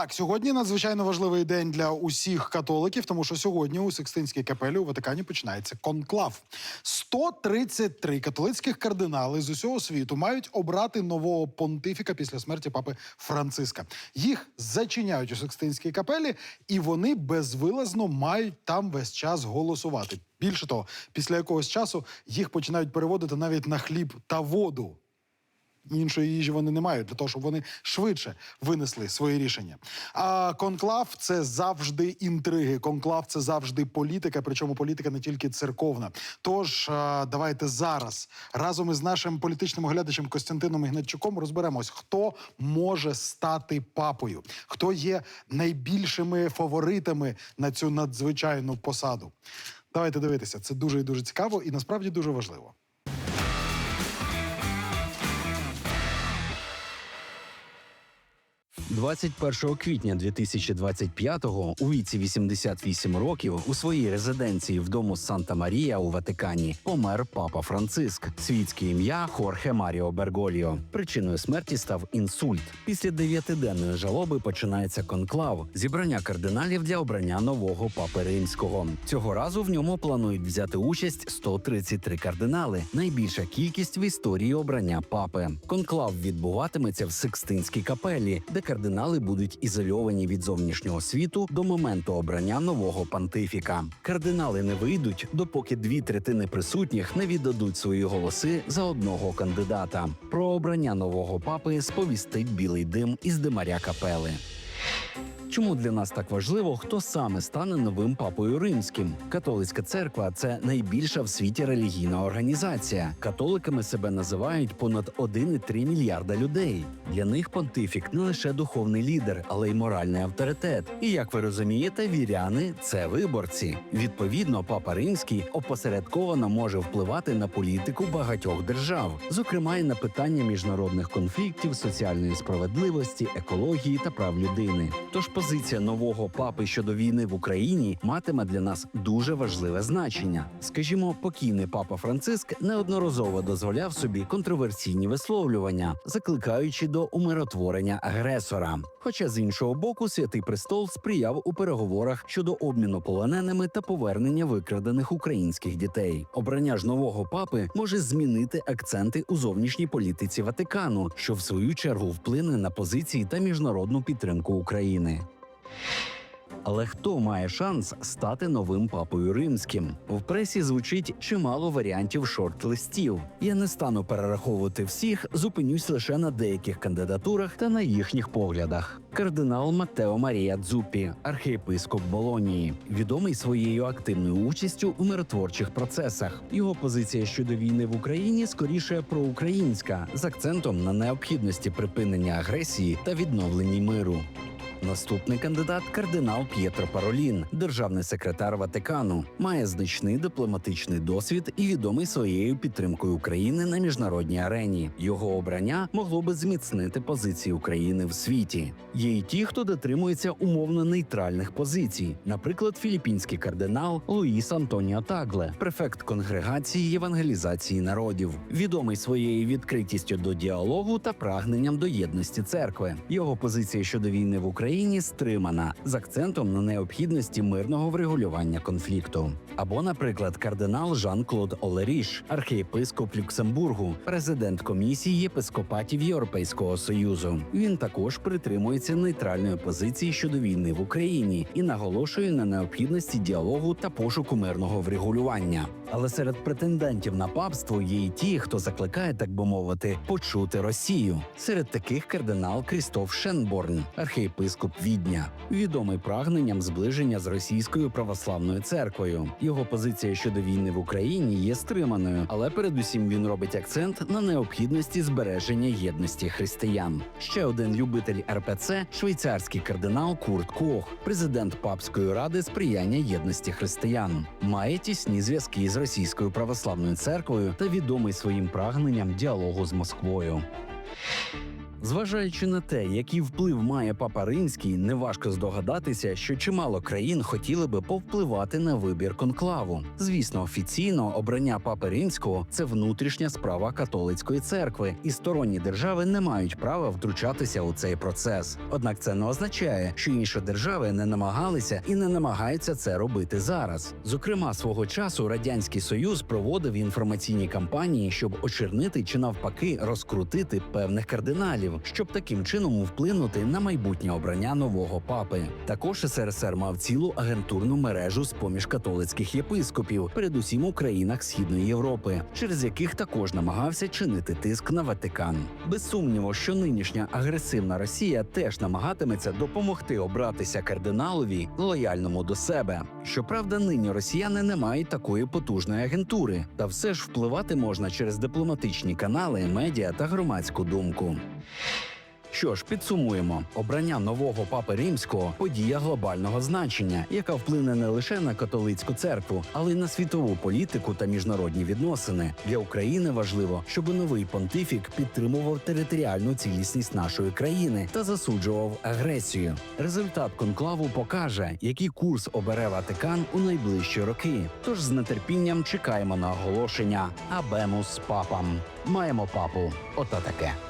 Так, сьогодні надзвичайно важливий день для усіх католиків, тому що сьогодні у Секстинській капелі у Ватикані починається конклав. 133 католицьких кардинали з усього світу мають обрати нового понтифіка після смерті папи Франциска. Їх зачиняють у Секстинській капелі, і вони безвилазно мають там весь час голосувати. Більше того, після якогось часу їх починають переводити навіть на хліб та воду. Іншої їжі вони не мають для того, щоб вони швидше винесли свої рішення. А конклав це завжди інтриги. Конклав це завжди політика, причому політика не тільки церковна. Тож давайте зараз разом із нашим політичним оглядачем Костянтином Ігнатчуком розберемось, хто може стати папою, хто є найбільшими фаворитами на цю надзвичайну посаду. Давайте дивитися. Це дуже і дуже цікаво і насправді дуже важливо. – 21 квітня 2025-го у віці 88 років у своїй резиденції в дому Санта Марія у Ватикані помер папа Франциск. Світське ім'я Хорхе Маріо Берголіо. Причиною смерті став інсульт. Після дев'ятиденної жалоби починається конклав зібрання кардиналів для обрання нового папи римського. Цього разу в ньому планують взяти участь 133 кардинали, найбільша кількість в історії обрання папи. Конклав відбуватиметься в Сикстинській капелі, де кардинали будуть ізольовані від зовнішнього світу до моменту обрання нового пантифіка. Кардинали не вийдуть, допоки дві третини присутніх не віддадуть свої голоси за одного кандидата. Про обрання нового папи сповістить білий дим із димаря капели. Чому для нас так важливо, хто саме стане новим папою римським? Католицька церква це найбільша в світі релігійна організація. Католиками себе називають понад 1,3 мільярда людей. Для них понтифік не лише духовний лідер, але й моральний авторитет. І як ви розумієте, віряни це виборці. Відповідно, папа римський опосередковано може впливати на політику багатьох держав, зокрема й на питання міжнародних конфліктів, соціальної справедливості, екології та прав людини. Тож позиція нового папи щодо війни в Україні матиме для нас дуже важливе значення. Скажімо, покійний папа Франциск неодноразово дозволяв собі контроверсійні висловлювання, закликаючи до умиротворення агресора. Хоча з іншого боку, святий престол сприяв у переговорах щодо обміну полоненими та повернення викрадених українських дітей. Обрання ж нового папи може змінити акценти у зовнішній політиці Ватикану, що в свою чергу вплине на позиції та міжнародну підтримку України. Але хто має шанс стати новим папою римським? В пресі звучить чимало варіантів шорт-листів. Я не стану перераховувати всіх, зупинюсь лише на деяких кандидатурах та на їхніх поглядах. Кардинал Маттео Марія Дзупі, архієпископ Болонії, відомий своєю активною участю у миротворчих процесах. Його позиція щодо війни в Україні скоріше проукраїнська, з акцентом на необхідності припинення агресії та відновленні миру. Наступний кандидат кардинал П'єтро Паролін, державний секретар Ватикану, має значний дипломатичний досвід і відомий своєю підтримкою України на міжнародній арені. Його обрання могло би зміцнити позиції України в світі. Є й ті, хто дотримується умовно нейтральних позицій, наприклад, філіппінський кардинал Луїс Антоніо Тагле, префект конгрегації євангелізації народів, відомий своєю відкритістю до діалогу та прагненням до єдності церкви. Його позиція щодо війни в Україні стримана з акцентом на необхідності мирного врегулювання конфлікту. Або, наприклад, кардинал Жан-Клод Олеріш, архієпископ Люксембургу, президент комісії єпископатів Європейського союзу. Він також притримується нейтральної позиції щодо війни в Україні і наголошує на необхідності діалогу та пошуку мирного врегулювання. Але серед претендентів на папство є й ті, хто закликає, так би мовити, почути Росію. Серед таких кардинал Крістоф Шенборн, архієпископ Відня, відомий прагненням зближення з російською православною церквою. Його позиція щодо війни в Україні є стриманою, але передусім він робить акцент на необхідності збереження єдності християн. Ще один любитель РПЦ швейцарський кардинал Курт Кох, президент папської ради сприяння єдності християн, має тісні зв'язки з російською православною церквою та відомий своїм прагненням діалогу з Москвою. Зважаючи на те, який вплив має папа римський, неважко здогадатися, що чимало країн хотіли би повпливати на вибір конклаву. Звісно, офіційно обрання папи римського це внутрішня справа католицької церкви, і сторонні держави не мають права втручатися у цей процес. Однак це не означає, що інші держави не намагалися і не намагаються це робити зараз. Зокрема, свого часу радянський союз проводив інформаційні кампанії, щоб очернити чи навпаки розкрутити певних кардиналів, щоб таким чином вплинути на майбутнє обрання нового папи. Також СРСР мав цілу агентурну мережу з поміж католицьких єпископів, передусім у країнах Східної Європи, через яких також намагався чинити тиск на Ватикан. Без сумніву, що нинішня агресивна Росія теж намагатиметься допомогти обратися кардиналові лояльному до себе. Щоправда, нині росіяни не мають такої потужної агентури, та все ж впливати можна через дипломатичні канали, медіа та громадську думку. Що ж, підсумуємо, обрання нового папи римського подія глобального значення, яка вплине не лише на католицьку церкву, але й на світову політику та міжнародні відносини. Для України важливо, щоб новий понтифік підтримував територіальну цілісність нашої країни та засуджував агресію. Результат конклаву покаже, який курс обере Ватикан у найближчі роки. Тож з нетерпінням чекаємо на оголошення Абемус папам. Маємо папу. Ота таке.